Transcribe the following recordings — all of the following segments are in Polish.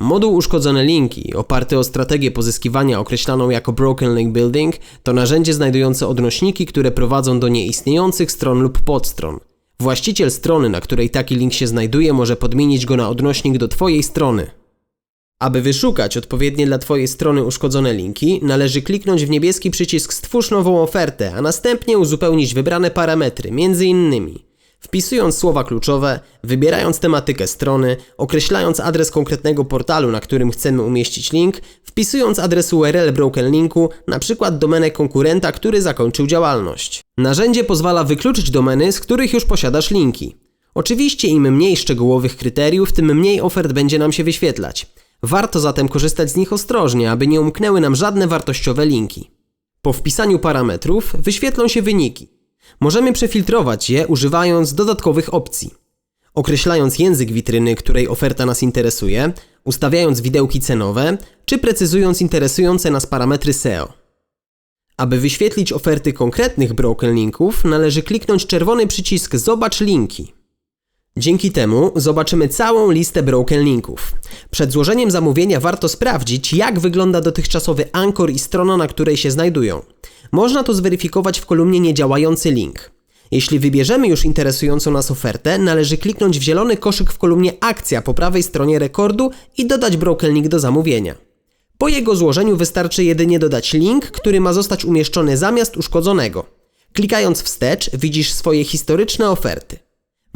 Moduł uszkodzone linki, oparty o strategię pozyskiwania określaną jako Broken Link Building, to narzędzie znajdujące odnośniki, które prowadzą do nieistniejących stron lub podstron. Właściciel strony, na której taki link się znajduje, może podmienić go na odnośnik do Twojej strony. Aby wyszukać odpowiednie dla Twojej strony uszkodzone linki, należy kliknąć w niebieski przycisk Stwórz nową ofertę, a następnie uzupełnić wybrane parametry, m.in. wpisując słowa kluczowe, wybierając tematykę strony, określając adres konkretnego portalu, na którym chcemy umieścić link, wpisując adres URL Broken Linku, np. domenę konkurenta, który zakończył działalność. Narzędzie pozwala wykluczyć domeny, z których już posiadasz linki. Oczywiście im mniej szczegółowych kryteriów, tym mniej ofert będzie nam się wyświetlać. Warto zatem korzystać z nich ostrożnie, aby nie umknęły nam żadne wartościowe linki. Po wpisaniu parametrów wyświetlą się wyniki. Możemy przefiltrować je używając dodatkowych opcji. Określając język witryny, której oferta nas interesuje, ustawiając widełki cenowe, czy precyzując interesujące nas parametry SEO. Aby wyświetlić oferty konkretnych broken linków, należy kliknąć czerwony przycisk Zobacz linki. Dzięki temu zobaczymy całą listę broken linków. Przed złożeniem zamówienia warto sprawdzić, jak wygląda dotychczasowy ankor i strona, na której się znajdują. Można to zweryfikować w kolumnie niedziałający link. Jeśli wybierzemy już interesującą nas ofertę, należy kliknąć w zielony koszyk w kolumnie Akcja po prawej stronie rekordu i dodać broken link do zamówienia. Po jego złożeniu wystarczy jedynie dodać link, który ma zostać umieszczony zamiast uszkodzonego. Klikając wstecz widzisz swoje historyczne oferty.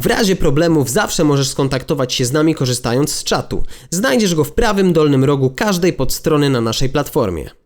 W razie problemów zawsze możesz skontaktować się z nami korzystając z czatu. Znajdziesz go w prawym dolnym rogu każdej podstrony na naszej platformie.